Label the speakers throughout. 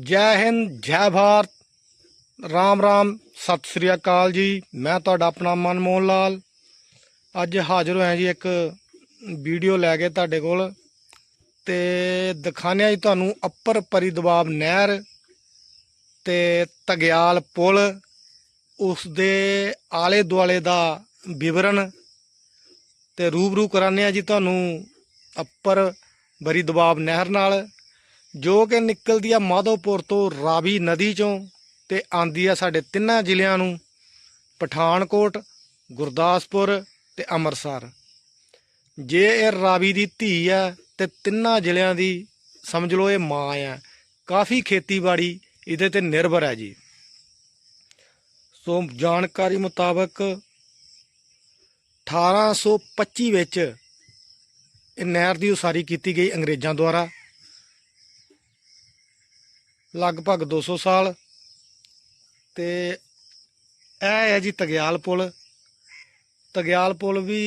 Speaker 1: ਜੈ ਹਿੰਦ, ਜੈ ਭਾਰਤ। ਰਾਮ ਰਾਮ, ਸਤਿ ਸ੍ਰੀ ਅਕਾਲ ਜੀ। ਮੈਂ ਤੁਹਾਡਾ ਆਪਣਾ ਮਨਮੋਹਨ ਲਾਲ। ਅੱਜ ਹਾਜ਼ਰ ਹੋਇਆ ਜੀ ਇੱਕ ਵੀਡੀਓ ਲੈ ਕੇ ਤੁਹਾਡੇ ਕੋਲ। ਤੇ ਦਿਖਾਣਿਆ ਜੀ ਤੁਹਾਨੂੰ ਅੱਪਰ ਪਰੀ ਦਬਾਬ ਨਹਿਰ ਤੇ ਤਗਿਆਲ ਪੁਲ। ਉਸ ਦੇ ਆਲੇ ਦੁਆਲੇ ਦਾ ਵਿਵਰਣ। ਤੇ ਰੂਬਰੂ ਕਰਾਨੇ ਆ ਜੀ ਤੁਹਾਨੂੰ ਅੱਪਰ ਬਰੀ ਦਬਾਬ ਨਹਿਰ ਨਾਲ। ਜੋ ਕਿ ਨਿਕਲਦੀ ਆ ਮਾਧੋਪੁਰ ਤੋਂ ਰਾਵੀ ਨਦੀ ਚੋਂ ਤੇ ਆਂਦੀ ਆ ਸਾਡੇ ਤਿੰਨਾਂ ਜ਼ਿਲ੍ਹਿਆਂ ਨੂੰ, ਪਠਾਨਕੋਟ, ਗੁਰਦਾਸਪੁਰ ਤੇ ਅੰਮ੍ਰਿਤਸਰ। ਜੇ ਇਹ ਰਾਵੀ ਦੀ ਧੀ ਆ ਤੇ ਤਿੰਨਾਂ ਜ਼ਿਲ੍ਹਿਆਂ ਦੀ ਸਮਝ ਲਓ ਇਹ ਮਾਂ ਆ। ਕਾਫੀ ਖੇਤੀਬਾੜੀ ਇਹਦੇ ਤੇ ਨਿਰਭਰ ਹੈ ਜੀ। ਸੋ ਜਾਣਕਾਰੀ ਮੁਤਾਬਕ 1825 ਵਿੱਚ ਇਹ ਨਹਿਰ ਦੀ ਉਸਾਰੀ ਕੀਤੀ ਗਈ ਅੰਗਰੇਜ਼ਾਂ ਦੁਆਰਾ। ਲਗਭਗ 200 ਸਾਲ। ਤੇ ਇਹ ਹੈ ਜੀ ਤਗਿਆਲ ਪੁਲ। ਤਗਿਆਲ ਪੁਲ ਵੀ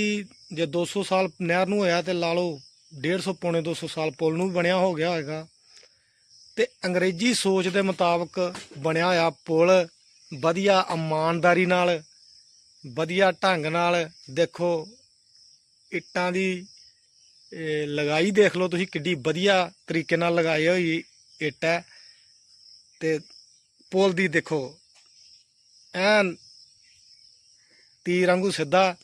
Speaker 1: ਜੇ 200 ਸਾਲ ਨਹਿਰ ਨੂੰ ਹੋਇਆ ਤੇ ਲਾ ਲਓ 150 ਪੌਣੇ 200 ਸਾਲ ਪੁਲ ਨੂੰ ਵੀ ਬਣਿਆ ਹੋ ਗਿਆ ਹੋਵੇਗਾ ਤੇ ਅੰਗਰੇਜ਼ੀ ਸੋਚ ਦੇ ਮੁਤਾਬਕ ਬਣਿਆ ਹੋਇਆ ਪੁਲ ਵਧੀਆ ਇਮਾਨਦਾਰੀ ਨਾਲ, ਵਧੀਆ ਢੰਗ ਨਾਲ ਦੇਖੋ, ਇੱਟਾਂ ਦੀ ਲਗਾਈ ਦੇਖ ਲਓ ਤੁਸੀਂ ਕਿੱਡੀ ਵਧੀਆ ਤਰੀਕੇ ਨਾਲ ਲਗਾਈ ਹੋਈ ਇੱਟ ਹੈ। ਤੇ ਪੁਲ ਦੀ ਦੇਖੋ। ਐਨ ਤੀਰ ਵਾਂਗੂ ਸਿੱਧਾ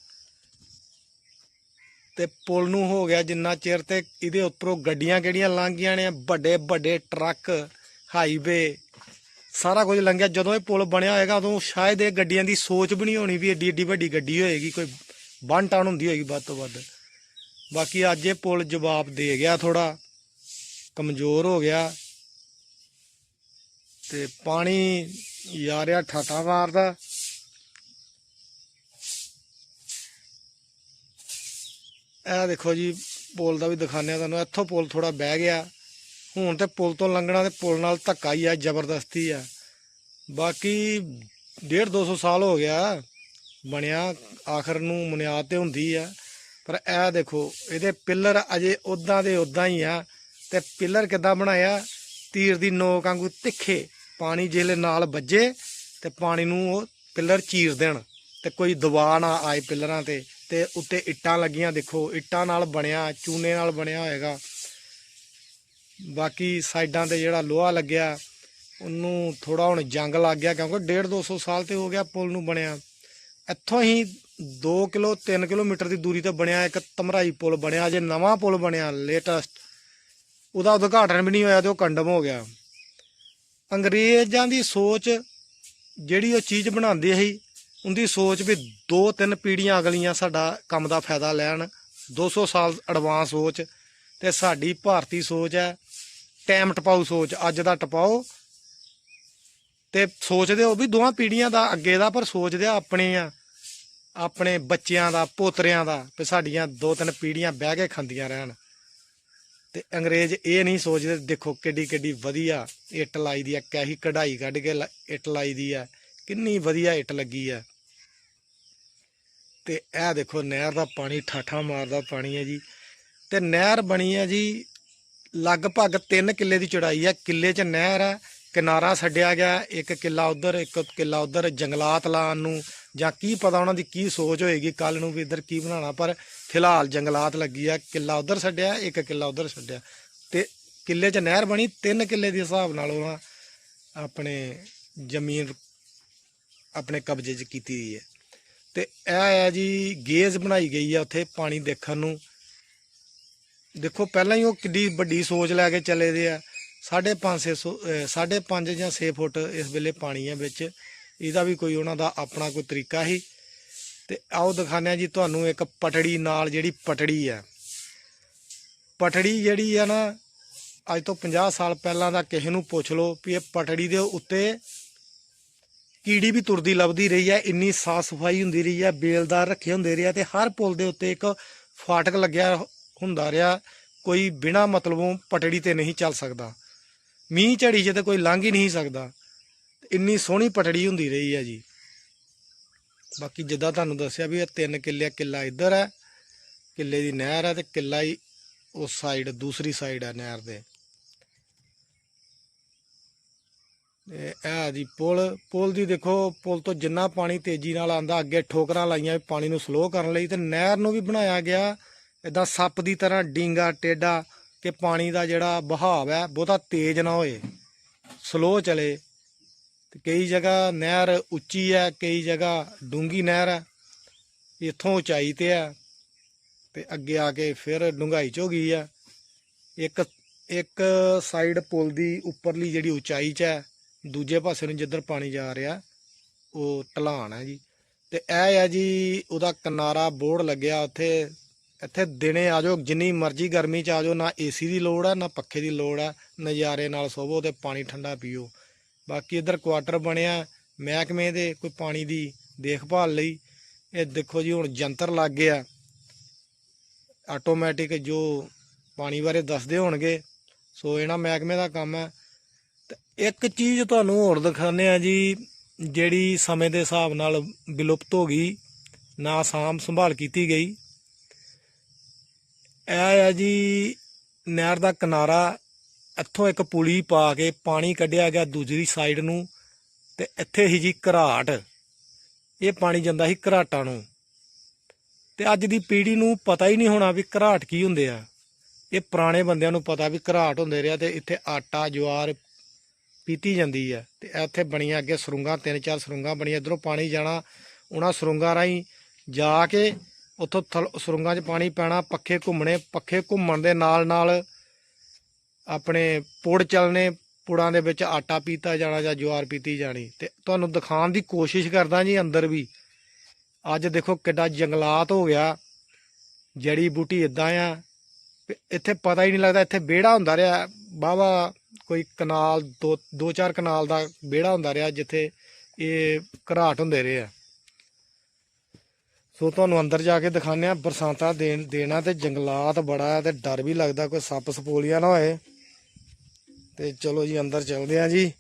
Speaker 1: ਤੇ ਪੁਲ ਨੂੰ ਹੋ ਗਿਆ ਜਿੰਨਾ ਚਿਰ ਤੇ ਇਹਦੇ ਉੱਪਰੋਂ ਗੱਡੀਆਂ ਕਿਹੜੀਆਂ ਲੰਘੀਆਂ ਨੇ, ਵੱਡੇ ਵੱਡੇ ਟਰੱਕ, ਹਾਈਵੇ, ਸਾਰਾ ਕੁਝ ਲੰਘਿਆ। ਜਦੋਂ ਇਹ ਪੁਲ ਬਣਿਆ ਹੋਏਗਾ, ਉਦੋਂ ਸ਼ਾਇਦ ਇਹ ਗੱਡੀਆਂ ਦੀ ਸੋਚ ਵੀ ਨਹੀਂ ਹੋਣੀ ਵੀ ਏਡੀ ਏਡੀ ਵੱਡੀ ਗੱਡੀ ਹੋਏਗੀ, ਕੋਈ ਬੰਨ ਟਾਣ ਹੁੰਦੀ ਹੋਏਗੀ ਵੱਧ ਤੋਂ ਵੱਧ। ਬਾਕੀ ਅੱਜ ਇਹ ਪੁਲ ਜਵਾਬ ਦੇ ਗਿਆ ਥੋੜਾ ਕਮਜ਼ੋਰ ਹੋ ਗਿਆ। ਤੇ ਪਾਣੀ ਯਾਰਿਆ ਠਾਠਾ ਮਾਰਦਾ। ਇਹ ਦੇਖੋ ਜੀ, ਪੁਲ ਦਾ ਵੀ ਦਿਖਾਉਂਦੇ ਆ ਤੁਹਾਨੂੰ। ਇੱਥੋਂ ਪੁਲ ਥੋੜਾ ਬਹਿ ਗਿਆ। ਹੁਣ ਤੇ ਪੁਲ ਤੋਂ ਲੰਘਣਾ ਤੇ ਪੁਲ ਨਾਲ ਧੱਕਾ ਹੀ ਆ, ਜ਼ਬਰਦਸਤੀ ਆ। ਬਾਕੀ 1.5 200 ਸਾਲ ਹੋ ਗਿਆ ਬਣਿਆ, ਆਖਰ ਨੂੰ ਬੁਨਿਆਦ ਤੇ ਹੁੰਦੀ ਆ। ਪਰ ਇਹ ਦੇਖੋ, ਇਹਦੇ ਪਿੱਲਰ ਅਜੇ ਉਦਾਂ ਦੇ ਉਦਾਂ ਹੀ ਆ। ਤੇ ਪਿੱਲਰ ਕਿੱਦਾਂ ਬਣਾਇਆ? ਤੀਰ ਦੀ ਨੋਕ ਵਾਂਗੂ ਤਿੱਖੇ। ਪਾਣੀ ਜਿਹਲੇ ਨਾਲ ਵੱਜੇ ਤੇ ਪਾਣੀ ਨੂੰ ਉਹ ਪਿੱਲਰ ਚੀਰ ਦੇਣ ਤੇ ਕੋਈ ਦਬਾਅ ਨਾ ਆਏ ਪਿੱਲਰਾਂ ਤੇ ਤੇ ਉੱਤੇ ਇੱਟਾਂ ਲੱਗੀਆਂ ਦੇਖੋ, ਇੱਟਾਂ ਨਾਲ ਬਣਿਆ, ਚੂਨੇ ਨਾਲ ਬਣਿਆ ਹੋਏਗਾ। ਬਾਕੀ ਸਾਈਡਾਂ ਤੇ ਜਿਹੜਾ ਲੋਹਾ ਲੱਗਿਆ, ਉਹਨੂੰ ਥੋੜਾ ਹੁਣ ਜੰਗ ਲੱਗ ਗਿਆ ਕਿਉਂਕਿ 1.5 200 ਸਾਲ ਤੇ ਹੋ ਗਿਆ ਪੁਲ ਨੂੰ ਬਣਿਆ। ਇੱਥੋਂ ਹੀ 2 ਕਿਲੋ 3 ਕਿਲੋਮੀਟਰ ਦੀ ਦੂਰੀ ਤੇ ਬਣਿਆ ਇੱਕ ਤਮਰਾਈ ਪੁਲ ਬਣਿਆ ਜੇ ਨਵਾਂ ਪੁਲ ਬਣਿਆ ਲੇਟੈਸਟ ਉਹਦਾ ਉਦਘਾਟਨ ਵੀ ਨਹੀਂ ਹੋਇਆ ਤੇ ਉਹ ਕੰਡਮ ਹੋ ਗਿਆ। ਅੰਗਰੇਜ਼ਾਂ ਦੀ ਸੋਚ ਜਿਹੜੀ ਉਹ ਚੀਜ਼ ਬਣਾਉਂਦੇ ਸੀ, ਉਹਦੀ ਸੋਚ ਵੀ ਦੋ ਤਿੰਨ ਪੀੜ੍ਹੀਆਂ ਅਗਲੀਆਂ ਸਾਡਾ ਕੰਮ ਦਾ ਫਾਇਦਾ ਲੈਣ 200 ਸਾਲ ਐਡਵਾਂਸ ਸੋਚ, ਤੇ ਸਾਡੀ ਭਾਰਤੀ ਸੋਚ ਹੈ ਟਾਈਮ ਟਪਾਊ ਸੋਚ, ਅੱਜ ਦਾ ਟਪਾਓ। ਤੇ ਸੋਚਦੇ ਹੋ ਵੀ ਦੋਵਾਂ ਪੀੜ੍ਹੀਆਂ ਦਾ ਅੱਗੇ ਦਾ, ਪਰ ਸੋਚਦੇ ਆ ਆਪਣੇ ਆ, ਆਪਣੇ ਬੱਚਿਆਂ ਦਾ, ਪੋਤਰਿਆਂ ਦਾ, ਵੀ ਸਾਡੀਆਂ ਦੋ ਤਿੰਨ ਪੀੜ੍ਹੀਆਂ ਬਹਿ ਕੇ ਖਾਂਦੀਆਂ ਰਹਿਣ। ਤੇ ਅੰਗਰੇਜ਼ ਇਹ ਨਹੀਂ ਸੋਚਦੇ, ਦੇਖੋ ਕਿੱਡੀ ਕਿੱਡੀ ਵਧੀਆ ਇੱਟ ਲਾਈ ਦੀ ਆ ਕੈਹੀ ਕਢਾਈ ਕੱਢ ਕੇ ਲ- ਇੱਟ ਲਾਈ ਦੀ ਆ, ਕਿੰਨੀ ਵਧੀਆ ਇੱਟ ਲੱਗੀ ਆ। ਤੇ ਇਹ ਦੇਖੋ ਨਹਿਰ ਦਾ ਪਾਣੀ, ਠਾਠਾ ਮਾਰਦਾ ਪਾਣੀ ਹੈ ਜੀ। ਤੇ ਨਹਿਰ ਬਣੀ ਹੈ ਜੀ, ਲਗਭਗ 3 ਕਿੱਲੇ ਦੀ ਚੌੜਾਈ ਹੈ ਕਿੱਲੇ 'ਚ ਨਹਿਰ ਹੈ ਕਿਨਾਰਾ ਛੱਡਿਆ ਗਿਆ, ਇੱਕ ਕਿੱਲਾ ਉਧਰ, ਇੱਕ ਕਿੱਲਾ ਉਧਰ ਜੰਗਲਾਤ ਲਾਉਣ ਨੂੰ ਜਾਂ ਕੀ ਪਤਾ ਉਹਨਾਂ ਦੀ ਕੀ ਸੋਚ ਹੋਏਗੀ ਕੱਲ ਨੂੰ ਵੀ ਇੱਧਰ ਕੀ ਬਣਾਉਣਾ, ਪਰ ਫਿਲਹਾਲ ਜੰਗਲਾਤ ਲੱਗੀ ਆ, ਕਿੱਲਾ ਉਧਰ ਛੱਡਿਆ, ਇੱਕ ਕਿੱਲਾ ਉਧਰ ਛੱਡਿਆ। ਤੇ ਕਿੱਲੇ 'ਚ ਨਹਿਰ ਬਣੀ, ਤਿੰਨ ਕਿੱਲੇ ਦੇ ਹਿਸਾਬ ਨਾਲ ਉਹਨਾਂ ਆਪਣੇ ਜ਼ਮੀਨ, ਆਪਣੇ ਕਬਜ਼ੇ 'ਚ ਕੀਤੀ ਹੋਈ ਹੈ। ਤੇ ਇਹ ਹੈ ਜੀ, ਗੇਜ ਬਣਾਈ ਗਈ ਆ ਉੱਥੇ ਪਾਣੀ ਦੇਖਣ ਨੂੰ। ਦੇਖੋ, ਪਹਿਲਾਂ ਹੀ ਉਹ ਕਿੱਡੀ ਵੱਡੀ ਸੋਚ ਲੈ ਕੇ ਚੱਲੇ ਦੇ ਆ। 5.5 ਸਾਢੇ ਪੰਜ ਜਾਂ 6 ਫੁੱਟ ਇਸ ਵੇਲੇ ਪਾਣੀ ਹੈ ਵਿੱਚ। ਇਹਦਾ ਵੀ ਕੋਈ ਉਹਨਾਂ ਦਾ ਆਪਣਾ ਕੋਈ ਤਰੀਕਾ ਸੀ ਤੇ ਆਓ ਦਿਖਾਉਂਦੇ ਆ ਜੀ, ਤੁਹਾਨੂੰ ਇੱਕ ਪਟੜੀ ਨਾਲ ਜਿਹੜੀ ਪਟੜੀ ਹੈ। ਪਟੜੀ ਜਿਹੜੀ ਆ ਨਾ, ਅੱਜ ਤੋਂ 50 ਸਾਲ ਪਹਿਲਾਂ ਦਾ ਕਿਸੇ ਨੂੰ ਪੁੱਛ ਲਓ ਵੀ ਇਹ ਪਟੜੀ ਦੇ ਉੱਤੇ ਕੀੜੀ ਵੀ ਤੁਰਦੀ ਲੱਭਦੀ ਰਹੀ ਹੈ, ਇੰਨੀ ਸਾਫ਼ ਸਫ਼ਾਈ ਹੁੰਦੀ ਰਹੀ ਹੈ, ਬੇਲਦਾਰ ਰੱਖੇ ਹੁੰਦੇ ਰਿਹਾ ਤੇ ਹਰ ਪੁਲ ਦੇ ਉੱਤੇ ਇੱਕ ਫਾਟਕ ਲੱਗਿਆ ਹੁੰਦਾ ਰਿਹਾ। ਕੋਈ ਬਿਨਾ ਮਤਲਬੋਂ ਪਟੜੀ ਤੇ ਨਹੀਂ ਚੱਲ ਸਕਦਾ। ਮੀਂਹ ਝੜੀ ਜੇ ਤਾਂ ਕੋਈ ਲੰਘ ਹੀ ਨਹੀਂ ਸਕਦਾ। ਇੰਨੀ ਸੋਹਣੀ ਪਟੜੀ ਹੁੰਦੀ ਰਹੀ ਹੈ ਜੀ। ਬਾਕੀ ਜਿੱਦਾਂ ਤੁਹਾਨੂੰ ਦੱਸਿਆ ਵੀ ਇਹ ਤਿੰਨ ਕਿੱਲੇ ਕਿੱਲਾ ਇੱਧਰ ਹੈ, ਕਿੱਲੇ ਦੀ ਨਹਿਰ ਹੈ ਤੇ ਕਿੱਲਾ ਹੀ ਉਸ ਸਾਈਡ ਦੂਸਰੀ ਸਾਈਡ ਹੈ ਨਹਿਰ ਦੇ। ਇਹ ਆ ਜੀ ਪੁਲ। ਪੁਲ ਦੀ ਦੇਖੋ, ਪੁਲ ਤੋਂ ਜਿੰਨਾ ਪਾਣੀ ਤੇਜ਼ੀ ਨਾਲ ਆਂਦਾ ਅੱਗੇ ਠੋਕਰਾਂ ਲਾਈਆਂ ਵੀ ਪਾਣੀ ਨੂੰ ਸਲੋ ਕਰਨ ਲਈ ਤੇ ਨਹਿਰ ਨੂੰ ਵੀ ਬਣਾਇਆ ਗਿਆ। ਇਦਾਂ ਸੱਪ ਦੀ ਤਰ੍ਹਾਂ, ਡਿੰਗਾ ਟੇਡਾ ਕਿ ਪਾਣੀ ਦਾ ਜਿਹੜਾ ਬਹਾਵ ਹੈ, ਬਹੁਤਾ ਤੇਜ਼ ਨਾ ਹੋਏ ਸਲੋ ਚਲੇ। ਤੇ ਕਈ ਜਗ੍ਹਾ ਨਹਿਰ ਉੱਚੀ ਹੈ, ਕਈ ਜਗ੍ਹਾ ਡੂੰਗੀ ਨਹਿਰ ਹੈ, ਇੱਥੋਂ ਉਚਾਈ ਤੇ ਹੈ। ਤੇ ਅੱਗੇ ਆ ਕੇ ਫਿਰ ਡੂੰਘਾਈ ਚ ਹੋ ਗਈ ਆ ਇੱਕ ਇੱਕ ਸਾਈਡ ਪੁਲ ਦੀ ਉੱਪਰਲੀ ਜਿਹੜੀ ਉਚਾਈ 'ਚ ਹੈ, ਦੂਜੇ ਪਾਸੇ ਨੂੰ ਜਿੱਧਰ ਪਾਣੀ ਜਾ ਰਿਹਾ, ਉਹ ਢਲਾਣ ਹੈ ਜੀ। ਤੇ ਇਹ ਹੈ ਜੀ, ਉਹਦਾ ਕਿਨਾਰਾ ਬੋਰਡ ਲੱਗਿਆ ਉੱਥੇ। ਇੱਥੇ ਦਿਨੇ ਆ ਜਾਓ, ਜਿੰਨੀ ਮਰਜ਼ੀ ਗਰਮੀ 'ਚ ਆ ਜਾਓ, ਨਾ ਏਸੀ ਦੀ ਲੋੜ ਹੈ ਨਾ ਪੱਖੇ ਦੀ ਲੋੜ ਹੈ ਨਜ਼ਾਰੇ ਨਾਲ ਸੋਵੋ ਤੇ ਪਾਣੀ ਠੰਡਾ ਪੀਓ। ਬਾਕੀ ਇੱਧਰ ਕੁਆਟਰ ਬਣਿਆ, ਮਹਿਕਮੇ ਦੇ ਕੋਈ ਪਾਣੀ ਦੀ ਦੇਖਭਾਲ ਲਈ। ਇਹ ਦੇਖੋ ਜੀ, ਹੁਣ ਜੰਤਰ ਲੱਗ ਗਿਆ। ਆਟੋਮੈਟਿਕ ਜੋ ਪਾਣੀ ਬਾਰੇ ਦੱਸਦੇ ਹੋਣਗੇ, ਸੋ ਇਹਨਾਂ ਮਹਿਕਮੇ ਦਾ ਕੰਮ ਹੈ ਤੇ ਇੱਕ ਚੀਜ਼ ਤੁਹਾਨੂੰ ਹੋਰ ਦਿਖਾਉਂਦੇ ਆ ਜੀ, ਜਿਹੜੀ ਸਮੇਂ ਦੇ ਹਿਸਾਬ ਨਾਲ ਵਿਲੁਪਤ ਹੋ ਗਈ, ਨਾ ਸਾਂਭ ਸੰਭਾਲ ਕੀਤੀ ਗਈ। ਇਹ ਆ ਜੀ, ਨਹਿਰ ਦਾ ਕਿਨਾਰਾ, ਇੱਥੋਂ ਇੱਕ ਪੁਲੀ ਪਾ ਕੇ ਪਾਣੀ ਕੱਢਿਆ ਗਿਆ ਦੂਜੀ ਸਾਈਡ ਨੂੰ ਤੇ ਇੱਥੇ ਹੀ ਜੀ ਘਰਾਟ। ਇਹ ਪਾਣੀ ਜਾਂਦਾ ਸੀ ਘਰਾਟਾਂ ਨੂੰ। ਤੇ ਅੱਜ ਦੀ ਪੀੜ੍ਹੀ ਨੂੰ ਪਤਾ ਹੀ ਨਹੀਂ ਹੋਣਾ ਵੀ ਘਰਾਟ ਕੀ ਹੁੰਦੇ ਆ। ਇਹ ਪੁਰਾਣੇ ਬੰਦਿਆਂ ਨੂੰ ਪਤਾ ਵੀ ਘਰਾਟ ਹੁੰਦੇ ਰਿਹਾ ਤੇ ਇੱਥੇ ਆਟਾ, ਜਵਾਰ ਪੀਤੀ ਜਾਂਦੀ ਹੈ ਤੇ ਇੱਥੇ ਬਣੀਆਂ ਅੱਗੇ ਸਰੁੰਗਾਂ, ਤਿੰਨ ਚਾਰ ਸਰੁੰਗਾਂ ਬਣੀਆਂ। ਇਧਰੋਂ ਪਾਣੀ ਜਾਣਾ, ਉਹਨਾਂ ਸਰੁੰਗਾਂ ਰਾਹੀਂ ਜਾ ਕੇ ਉੱਥੋਂ ਥਲ ਸੁਰੰਗਾਂ 'ਚ ਪਾਣੀ ਪੈਣਾ, ਪੱਖੇ ਘੁੰਮਣੇ, ਪੱਖੇ ਘੁੰਮਣ ਦੇ ਨਾਲ ਨਾਲ ਆਪਣੇ ਪੁੜ ਚੱਲਣੇ, ਪੁੜਾਂ ਦੇ ਵਿੱਚ ਆਟਾ ਪੀਤਾ ਜਾਣਾ ਜਾਂ ਜਵਾਰ ਪੀਤੀ ਜਾਣੀ। ਤੇ ਤੁਹਾਨੂੰ ਦਿਖਾਉਣ ਦੀ ਕੋਸ਼ਿਸ਼ ਕਰਦਾ ਜੀ ਅੰਦਰ ਵੀ। ਅੱਜ ਦੇਖੋ ਕਿੱਡਾ ਜੰਗਲਾਤ ਹੋ ਗਿਆ। ਜੜੀ ਬੂਟੀ ਇਦਾਂ ਆ। ਵੀ ਇੱਥੇ ਪਤਾ ਹੀ ਨਹੀਂ ਲੱਗਦਾ, ਇੱਥੇ ਵਿਹੜਾ ਹੁੰਦਾ ਰਿਹਾ। ਵਾਹਵਾ ਕੋਈ ਕਨਾਲ, ਦੋ ਦੋ ਚਾਰ ਕਨਾਲ ਦਾ ਵਿਹੜਾ ਹੁੰਦਾ ਰਿਹਾ, ਜਿੱਥੇ ਇਹ ਘਰਾਟ ਹੁੰਦੇ ਰਹੇ ਆ। ਸੋ ਤੁਹਾਨੂੰ ਅੰਦਰ ਜਾ ਕੇ ਦਿਖਾਉਂਦੇ ਆ ਬਰਸਾਤਾਂ ਦੇਣ, ਦੇਣਾ ਤੇ ਜੰਗਲਾਤ ਬੜਾ ਹੈ ਤੇ ਡਰ ਵੀ ਲੱਗਦਾ ਕੋਈ ਸੱਪ ਸਪੋਲੀਆ ਨਾ ਹੋਏ। ਤੇ ਚਲੋ ਜੀ, ਅੰਦਰ ਚੱਲਦੇ ਆ ਜੀ।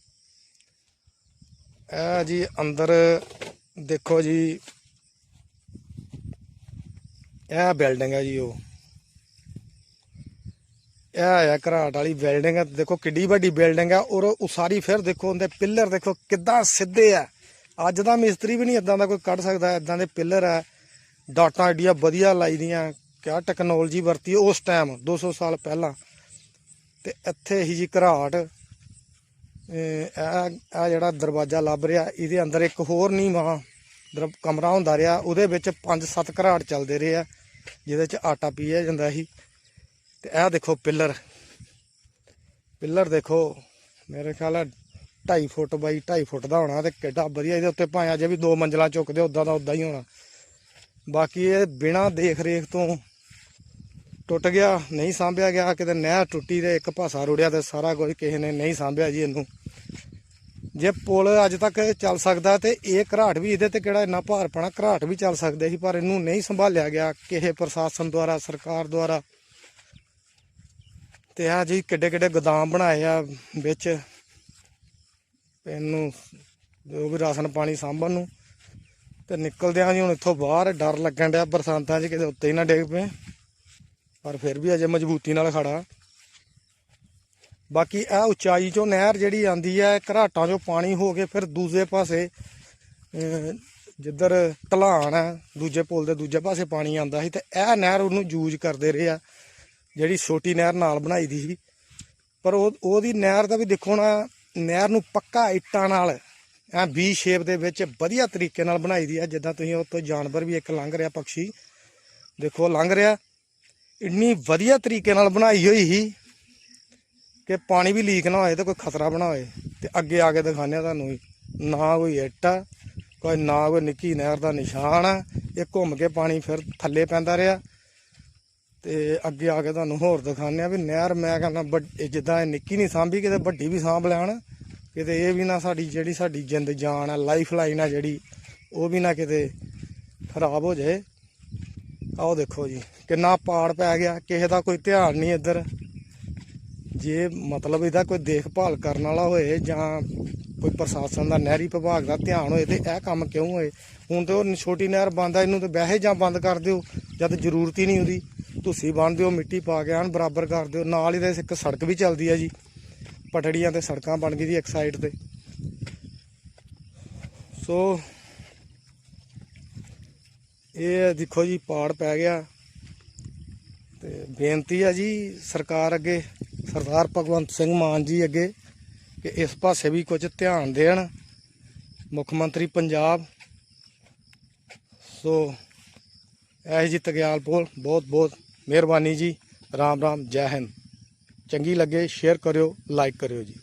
Speaker 1: ਇਹ ਜੀ ਅੰਦਰ ਦੇਖੋ ਜੀ। ਇਹ ਬਿਲਡਿੰਗ ਹੈ ਜੀ ਉਹ। ਇਹ ਹੈ ਘਰਾਟ ਵਾਲੀ ਬਿਲਡਿੰਗ ਹੈ। ਦੇਖੋ ਕਿੱਡੀ ਵੱਡੀ ਬਿਲਡਿੰਗ ਹੈ। ਔਰ ਉਸਾਰੀ ਫਿਰ ਦੇਖੋ, ਉਹਦੇ ਪਿੱਲਰ ਦੇਖੋ ਕਿੱਦਾਂ ਸਿੱਧੇ ਆ। ਅੱਜ ਦਾ ਮਿਸਤਰੀ ਵੀ ਨਹੀਂ ਇਦਾਂ ਦਾ ਕੋਈ ਕੱਢ ਸਕਦਾ ਇਦਾਂ ਦੇ ਪਿੱਲਰ ਆ। ਡਾਟਾਂ ਏਡੀਆਂ ਵਧੀਆ ਲਾਈ ਦੀਆਂ, ਕਿਆ ਟੈਕਨੋਲੋਜੀ ਵਰਤੀ ਉਸ ਟਾਈਮ 200 ਸਾਲ ਪਹਿਲਾਂ। ਤੇ ਇੱਥੇ ਹੀ ਜੀ ਘਰਾਟ, ਇਹ ਆ ਜਿਹੜਾ ਦਰਵਾਜ਼ਾ ਲੱਭ ਰਿਹਾ, ਇਹਦੇ ਅੰਦਰ ਇੱਕ ਹੋਰ ਨੀਵਾਂ ਦਰ ਕਮਰਾ ਹੁੰਦਾ ਰਿਹਾ, ਉਹਦੇ ਵਿੱਚ 5-7 ਘਰਾਟ ਚੱਲਦੇ ਰਹੇ ਆ, ਜਿਹਦੇ ਚ ਆਟਾ ਪੀਆ ਜਾਂਦਾ ਸੀ। ਤੇ ਇਹ ਦੇਖੋ ਪਿੱਲਰ ਪਿੱਲਰ ਦੇਖੋ, ਮੇਰੇ ਖਿਆਲ ਹੈ 2.5 ਫੁੱਟ ਬਾਈ 2.5 ਫੁੱਟ ਦਾ ਹੋਣਾ, ਤੇ ਕਿੱਡਾ ਵਧੀਆ ਇਹਦੇ ਉੱਤੇ ਭਾਵੇਂ ਅਜੇ ਵੀ ਦੋ ਮੰਜ਼ਲਾਂ ਚੁੱਕਦੇ ਉਦਾਂ ਦਾ ਉਦਾਂ ਹੀ ਹੋਣਾ। ਬਾਕੀ ਇਹ ਬਿਨਾ ਦੇਖ ਰੇਖ ਤੋਂ ਟੁੱਟ ਗਿਆ, ਨਹੀਂ ਸਾਂਭਿਆ ਗਿਆ, ਕਿਤੇ ਨਹਿਰ ਟੁੱਟੀ ਤੇ ਇੱਕ ਪਾਸਾ ਰੁੜਿਆ ਤੇ ਸਾਰਾ ਕੁਝ ਕਿਸੇ ਨੇ ਨਹੀਂ ਸਾਂਭਿਆ ਜੀ ਇਹਨੂੰ। ਜੇ ਪੁਲ ਅੱਜ ਤੱਕ ਚੱਲ ਸਕਦਾ ਤੇ ਇਹ ਘਰਾਟ ਵੀ ਇਹਦੇ ਤੇ ਕਿਹੜਾ ਇੰਨਾ ਭਾਰ ਪੈਣਾ ਘਰਾਟ ਵੀ ਚੱਲ ਸਕਦੇ ਸੀ, ਪਰ ਇਹਨੂੰ ਨਹੀਂ ਸੰਭਾਲਿਆ ਗਿਆ ਕਿਸੇ ਪ੍ਰਸ਼ਾਸਨ ਦੁਆਰਾ, ਸਰਕਾਰ ਦੁਆਰਾ। ਤੇ ਆ ਜੀ ਕਿੱਡੇ ਕਿੱਡੇ ਗੋਦਾਮ ਬਣਾਏ ਆ ਵਿੱਚ। ਇਹਨੂੰ ਜੋ ਵੀ ਰਾਸ਼ਨ ਪਾਣੀ ਸਾਂਭਣ ਨੂੰ। ਤੇ ਨਿਕਲਦੇ ਆ ਜੀ ਹੁਣ ਇੱਥੋਂ ਬਾਹਰ ਡਰ ਲੱਗਣ ਡਿਆ ਬਰਸਾਤਾਂ 'ਚ ਕਿਤੇ ਉੱਤੇ ਹੀ ਨਾ ਡਿੱਗ ਪਏ। ਪਰ ਫਿਰ ਵੀ ਅਜੇ ਮਜ਼ਬੂਤੀ ਨਾਲ ਖੜਾ। ਬਾਕੀ ਇਹ ਉਚਾਈ ਚੋਂ ਨਹਿਰ ਜਿਹੜੀ ਆਂਦੀ ਹੈ, ਘਰਾਟਾਂ ਚੋਂ ਪਾਣੀ ਹੋ ਕੇ ਫਿਰ ਦੂਜੇ ਪਾਸੇ ਜਿੱਧਰ ਢਲਾਣ ਹੈ, ਦੂਜੇ ਪੁਲ ਦੇ ਦੂਜੇ ਪਾਸੇ ਪਾਣੀ ਆਂਦਾ ਸੀ ਤੇ ਇਹ ਨਹਿਰ ਉਹਨੂੰ ਯੂਜ਼ ਕਰਦੇ ਰਹੇ ਆ, ਜਿਹੜੀ ਛੋਟੀ ਨਹਿਰ ਨਾਲ ਬਣਾਈ ਦੀ ਸੀ। ਪਰ ਉਹ, ਉਹਦੀ ਨਹਿਰ ਦਾ ਵੀ ਦੇਖੋ ਨਾ, ਨਹਿਰ ਨੂੰ ਪੱਕਾ ਇੱਟਾਂ ਨਾਲ ਐ ਵੀ ਸ਼ੇਪ ਦੇ ਵਿੱਚ ਵਧੀਆ ਤਰੀਕੇ ਨਾਲ ਬਣਾਈ ਦੀ ਹੈ ਜਿੱਦਾਂ ਤੁਸੀਂ ਉਹ ਤੋਂ ਜਾਨਵਰ ਵੀ ਇੱਕ ਲੰਘ ਰਿਹਾ ਪੰਛੀ। ਦੇਖੋ, ਲੰਘ ਰਿਹਾ। ਇੰਨੀ ਵਧੀਆ ਤਰੀਕੇ ਨਾਲ ਬਣਾਈ ਹੋਈ ਸੀ ਕਿ ਪਾਣੀ ਵੀ ਲੀਕ ਨਾ ਹੋਏ ਤੇ ਕੋਈ ਖਤਰਾ ਬਣਾ ਹੋਏ। ਤੇ ਅੱਗੇ ਆ ਕੇ ਦਿਖਾਉਂਦੇ ਆ ਤੁਹਾਨੂੰ ਨਾ ਕੋਈ ਇੱਟ ਆ, ਕੋਈ ਨਾ ਕੋਈ ਨਿੱਕੀ ਨਹਿਰ ਦਾ ਨਿਸ਼ਾਨ ਆ। ਇਹ ਘੁੰਮ ਕੇ ਪਾਣੀ ਫਿਰ ਥੱਲੇ ਪੈਂਦਾ ਰਿਹਾ। ਤੇ ਅੱਗੇ ਆ ਕੇ ਤੁਹਾਨੂੰ ਹੋਰ ਦਿਖਾਉਂਦੇ ਆ ਵੀ ਨਹਿਰ, ਮੈਂ ਕਹਿੰਦਾ ਵੱਡ- ਜਿੱਦਾਂ ਇਹ ਨਿੱਕੀ ਨਹੀਂ ਸਾਂਭੀ, ਕਿਤੇ ਵੱਡੀ ਵੀ ਸਾਂਭ ਲੈਣ। ਕਿਤੇ ਇਹ ਵੀ ਨਾ ਸਾਡੀ ਜਿਹੜੀ ਸਾਡੀ ਜਿੰਦ ਜਾਨ ਆ ਲਾਈਫ ਲਾਈਨ ਆ ਜਿਹੜੀ, ਉਹ ਵੀ ਨਾ ਕਿਤੇ ਖਰਾਬ ਹੋ ਜਾਏ। ਆਓ ਦੇਖੋ ਜੀ, ਕਿੰਨਾ ਪਾੜ ਪੈ ਗਿਆ, ਕਿਸੇ ਦਾ ਕੋਈ ਧਿਆਨ ਨਹੀਂ ਇੱਧਰ। ਜੇ ਮਤਲਬ ਇਹਦਾ ਕੋਈ ਦੇਖਭਾਲ ਕਰਨ ਵਾਲਾ ਹੋਏ ਜਾਂ ਕੋਈ ਪ੍ਰਸ਼ਾਸਨ ਦਾ, ਨਹਿਰੀ ਵਿਭਾਗ ਦਾ ਧਿਆਨ ਹੋਏ ਤੇ ਇਹ ਕੰਮ ਕਿਉਂ ਹੋਏ? ਹੁਣ ਤੇ ਉਹ ਛੋਟੀ ਨਹਿਰ ਬੰਦ ਆ, ਇਹਨੂੰ ਤੇ ਵੈਸੇ ਜਾਂ ਬੰਦ ਕਰ ਦਿਓ, ਜਦ ਜ਼ਰੂਰਤ ਹੀ ਨਹੀਂ ਉਹਦੀ। ਤੁਸੀਂ ਬੰਨ ਦਿਓ, ਮਿੱਟੀ ਪਾ ਕੇ ਐਨ ਬਰਾਬਰ ਕਰ ਦਿਓ। ਨਾਲ ਇਹਦੇ ਇੱਕ ਸੜਕ ਵੀ ਚੱਲਦੀ ਆ ਜੀ। ਪਟੜੀਆਂ ਤੇ ਸੜਕਾਂ ਬਣ ਗਈ ਜੀ ਇੱਕ ਸਾਈਡ ਤੇ। ਸੋ ਇਹ ਦੇਖੋ ਜੀ, ਪਾੜ ਪੈ ਗਿਆ। ਤੇ ਬੇਨਤੀ ਹੈ ਜੀ ਸਰਕਾਰ ਅੱਗੇ, ਸਰਦਾਰ ਭਗਵੰਤ ਸਿੰਘ ਮਾਨ ਜੀ ਅੱਗੇ, ਕਿ ਇਸ ਪਾਸੇ ਵੀ ਕੁਝ ਧਿਆਨ ਦੇਣ। ਮੁੱਖ ਮੰਤਰੀ ਪੰਜਾਬ। ਸੋ ਇਹ ਜੀ ਤਗਿਆਲ ਬੋਲ ਬਹੁਤ ਬਹੁਤ ਮਿਹਰਬਾਨੀ ਜੀ। ਰਾਮ ਰਾਮ ਜੈ ਹਿੰਦ। ਚੰਗੀ ਲੱਗੇ ਸ਼ੇਅਰ ਕਰਿਓ ਲਾਈਕ ਕਰਿਓ ਜੀ।